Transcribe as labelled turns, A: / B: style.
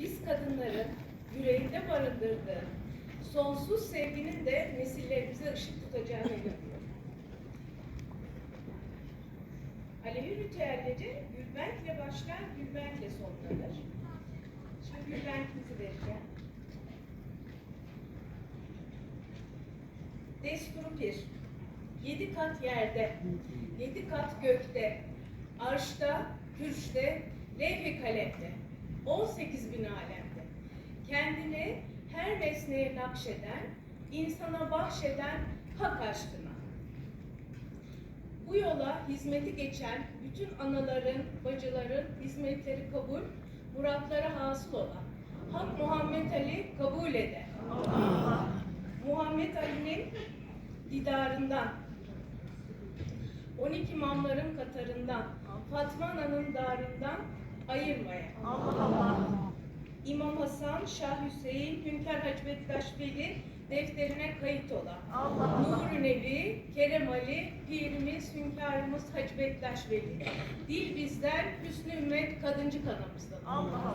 A: biz kadınların yüreğinde barındırdığı sonsuz sevginin de nesillerimize ışık tutacağına inanıyorum. Alevi ritüelleri Gülbentle başlar, Gülbentle sonlanır. Şimdi Gülbentimizi vereceğim. Desturu bir. Yedi kat yerde, yedi kat gökte, arşta, kürşte, levh-i kalemde, 18 bin alemde. Kendini her nesneye nakşeden, insana bahşeden hak aşkına. Bu yola hizmeti geçen bütün anaların, bacıların hizmetleri kabul, muratları hasıl olan Hak Muhammed Ali kabul ede. Muhammed Ali'nin didarından, 12 imamların katarından, Fatma Ana'nın darından ayırmaya. İmam Hasan, Şah Hüseyin, Hünkar Hacı Bektaş Veli defterine kayıt olan. Nur-u Nebi, Kerem Ali, Pirimiz, Hünkârımız Hacı Bektaş Veli. Dil bizden, hüsnü ümmet kadıncı kanımızdan.
B: Allah Allah.